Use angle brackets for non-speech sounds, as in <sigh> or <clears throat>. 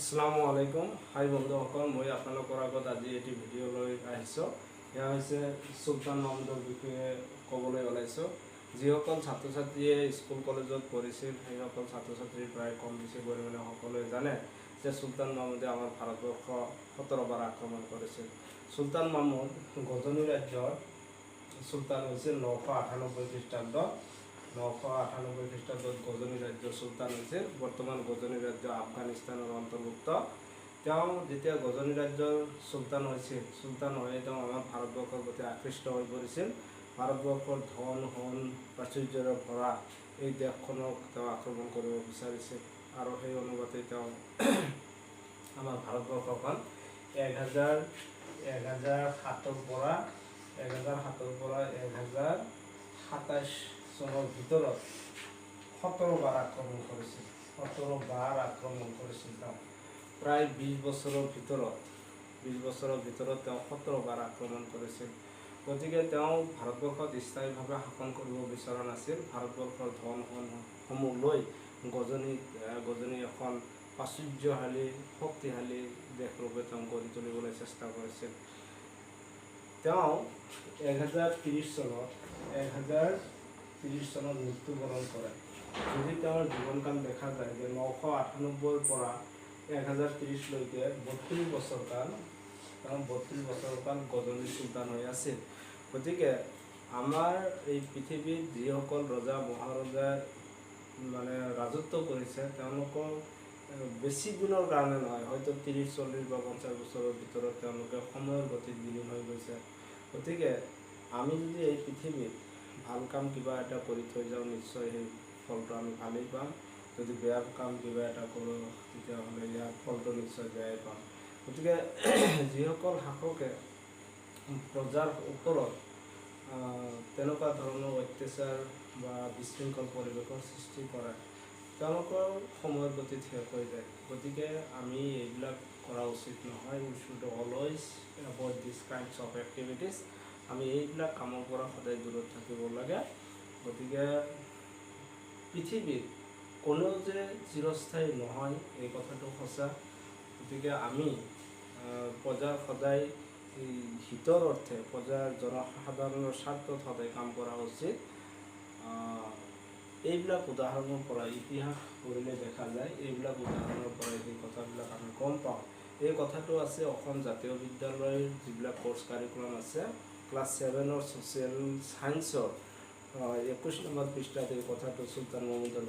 আসসালামু আলাইকুম। হাই বন্ধুসকল মই আপোনালোকৰ আগত আজি এটি ভিডিঅ' লৈ আহিছোঁ। এয়া হৈছে চুলতান মাহমুদৰ বিষয়ে ক'বলৈ ওলাইছোঁ। যিসকল ছাত্ৰ ছাত্ৰীয়ে স্কুল, কলেজত পঢ়িছিল, সেইসকল ছাত্ৰ ছাত্ৰীৰ প্ৰায় কম বেছি পৰিমাণে সকলোৱে জানে যে চুলতান মাহমুদে আমাৰ ভাৰতবৰ্ষ সোতৰবাৰ আক্ৰমণ কৰিছিল। চুলতান মাহমুদ গজনী ৰাজ্যৰ চুলতান হৈছিল নশ আঠানব্বৈ খ্ৰীষ্টাব্দত। নশ আঠানব্বৈ খ্ৰীষ্টাব্দত গজনী ৰাজ্যৰ চুলতান হৈছিল বৰ্তমান গজনী ৰাজ্য আফগানিস্তানৰ অন্তৰ্ভুক্ত। তেওঁ যেতিয়া গজনী ৰাজ্যৰ চুলতান হৈছিল চুলতান হৈ তেওঁ আমাৰ ভাৰতবৰ্ষৰ প্ৰতি আকৃষ্ট হৈ পৰিছিল। ভাৰতবৰ্ষৰ ধন, সোণ, প্ৰাচুৰ্যৰে ভৰা এই দেশখনক তেওঁ আক্ৰমণ কৰিব বিচাৰিছিল আৰু সেই অনুপাতে তেওঁ <clears throat> আমাৰ ভাৰতবৰ্ষখন এক হাজাৰ এক হাজাৰ সাতৰ পৰা, এক হাজাৰ সাতৰ পৰা এক হাজাৰ সাতাইছ চনৰ ভিতৰত সোতৰ বাৰ আক্ৰমণ কৰিছিল। সোতৰ বাৰ আক্ৰমণ কৰিছিল তেওঁ। প্ৰায় বিছ বছৰৰ ভিতৰত বিছ বছৰৰ ভিতৰত তেওঁ সোতৰ বাৰ আক্ৰমণ কৰিছিল। গতিকে তেওঁ ভাৰতবৰ্ষত স্থায়ীভাৱে শাসন কৰিব বিচৰা নাছিল। ভাৰতবৰ্ষৰ ধন সোণসমূহ লৈ গজনীত আহ, গজনী এখন প্ৰাচুৰ্যশালী শক্তিশালী দেশৰূপে তেওঁ গঢ়ি তুলিবলৈ চেষ্টা কৰিছিল। তেওঁ এক হাজাৰ ত্ৰিছ চনত এক হাজাৰ ত্ৰিছ চনত মৃত্যুবৰণ কৰে। যদি তেওঁৰ জীৱনকাল দেখা যায় যে নশ আঠানব্বৈৰ পৰা এক হাজাৰ ত্ৰিছলৈকে বত্ৰিছ বছৰ কাল তেওঁ বত্ৰিছ বছৰ কাল গজনী চুলতান হৈ আছিল। গতিকে আমাৰ এই পৃথিৱীত যিসকল ৰজা মহাৰজাই মানে ৰাজত্ব কৰিছে তেওঁলোকৰ এ, বেছি দিনৰ কাৰণে নহয় হয়তো ত্ৰিছ চল্লিছ বা পঞ্চাছ বছৰৰ ভিতৰত তেওঁলোকে সময়ৰ গতিত বিলীন হৈ গৈছে। গতিকে আমি যদি এই পৃথিৱীত ভাল কাম কিবা এটা কৰি থৈ যাওঁ নিশ্চয় সেই ফলটো আমি ভালেই পাম। যদি বেয়া কাম কিবা এটা কৰোঁ তেতিয়াহ'লে ইয়াৰ ফলটো নিশ্চয় বেয়াই পাম। গতিকে <clears throat> যিসকল শাসকে প্ৰজাৰ ওপৰত তেনেকুৱা ধৰণৰ অত্যাচাৰ বা বিশৃংখল পৰিৱেশৰ সৃষ্টি কৰে তেওঁলোকৰ সময়ৰ গতিত শেষ হৈ যায়। গতিকে আমি এইবিলাক কৰা উচিত নহয়। We should always avoid this kinds of activities. আমি এইবিলাক কামৰ পৰা সদায় দূৰত থাকিব লাগে। গতিকে পৃথিৱীত কোনেও যে চিৰস্থায়ী নহয়, এই কথাটো সঁচা। গতিকে আমি প্ৰজাৰ সদায় হিতৰ অৰ্থে প্ৰজাৰ জনসাধাৰণৰ স্বাৰ্থত সদায় কাম কৰা উচিত। এইবিলাক উদাহৰণৰ পৰা ইতিহাস পঢ়িলে দেখা যায়, এইবিলাক উদাহৰণৰ পৰা এই কথাবিলাক আমি গম পাওঁ। এই কথাটো আছে অসম জাতীয় বিদ্যালয়ৰ যিবিলাক কোৰ্চ কাৰিকুলাম আছে ক্লাছ সেভেনের সোশ্যাল সায়েন্সর একুশ নম্বর পৃষ্ঠাতে কথাটা সুলতান মোহাম্মদ